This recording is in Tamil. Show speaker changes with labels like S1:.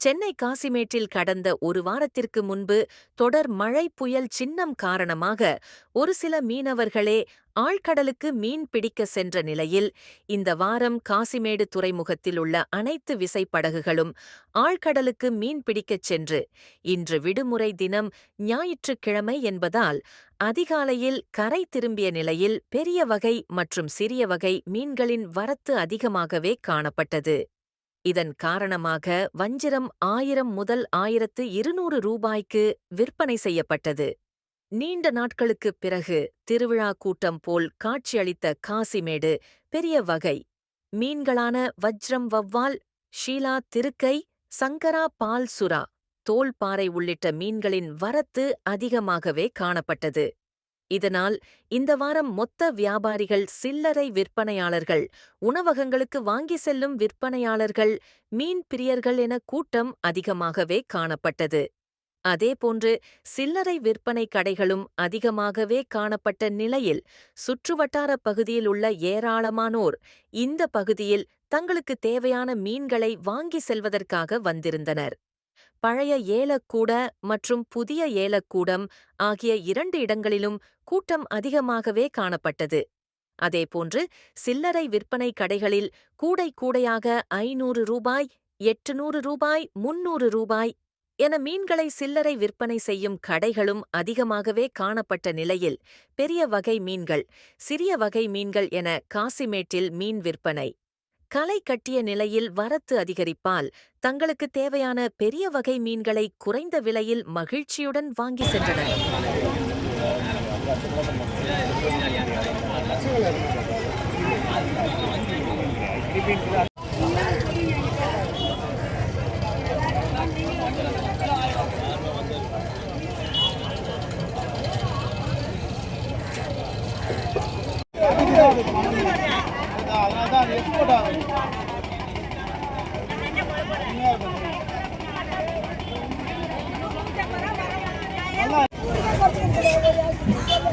S1: சென்னை காசிமேட்டில் கடந்த ஒரு வாரத்திற்கு முன்பு தொடர் மழை புயல் சின்னம் காரணமாக ஒரு சில மீனவர்களே ஆழ்கடலுக்கு மீன் பிடிக்க சென்ற நிலையில் இந்த வாரம் காசிமேடு துறைமுகத்தில் உள்ள அனைத்து விசைப்படகுகளும் ஆழ்கடலுக்கு மீன் பிடிக்கச் சென்று இன்று விடுமுறை தினம் ஞாயிற்றுக்கிழமை என்பதால் அதிகாலையில் கரை திரும்பிய நிலையில் பெரிய வகை மற்றும் சிறிய வகை மீன்களின் வரத்து அதிகமாகவே காணப்பட்டது. இதன் காரணமாக வஞ்சிரம் ஆயிரம் முதல் ஆயிரத்து இருநூறு ரூபாய்க்கு விற்பனை செய்யப்பட்டது. நீண்ட நாட்களுக்குப் பிறகு திருவிழா கூட்டம் போல் காட்சியளித்த காசிமேடு பெரிய வகை. மீன்களான வஜ்ரம் வவ்வால் ஷீலா திருக்கை சங்கரா பால் சுறா தோல்பாறை உள்ளிட்ட மீன்களின் வரத்து அதிகமாகவே காணப்பட்டது. இதனால் இந்த வாரம் மொத்த வியாபாரிகள் சில்லறை விற்பனையாளர்கள் உணவகங்களுக்கு வாங்கி செல்லும் விற்பனையாளர்கள் மீன் பிரியர்கள் என கூட்டம் அதிகமாகவே காணப்பட்டது. அதேபோன்று சில்லறை விற்பனை கடைகளும் அதிகமாகவே காணப்பட்ட நிலையில் சுற்றுவட்டார பகுதியில் உள்ள ஏராளமானோர் இந்த பகுதியில் தங்களுக்கு தேவையான மீன்களை வாங்கி செல்வதற்காக வந்திருந்தனர். பழைய ஏலக்கூட மற்றும் புதிய ஏலக்கூடம் ஆகிய இரண்டு இடங்களிலும் கூட்டம் அதிகமாகவே காணப்பட்டது. அதேபோன்று சில்லறை விற்பனை கடைகளில் கூடை கூடையாக ஐநூறு ரூபாய் எட்டுநூறு ரூபாய் முன்னூறு ரூபாய் என மீன்களை சில்லறை விற்பனை செய்யும் கடைகளும் அதிகமாகவே காணப்பட்ட நிலையில் பெரிய வகை மீன்கள் சிறிய வகை மீன்கள் என காசிமேட்டில் மீன் விற்பனை. களை கட்டிய நிலையில் வரத்து அதிகரிப்பால் தங்களுக்கு தேவையான பெரிய வகை மீன்களை குறைந்த விலையில் மகிழ்ச்சியுடன் வாங்கி சென்றனர்.
S2: நல்லா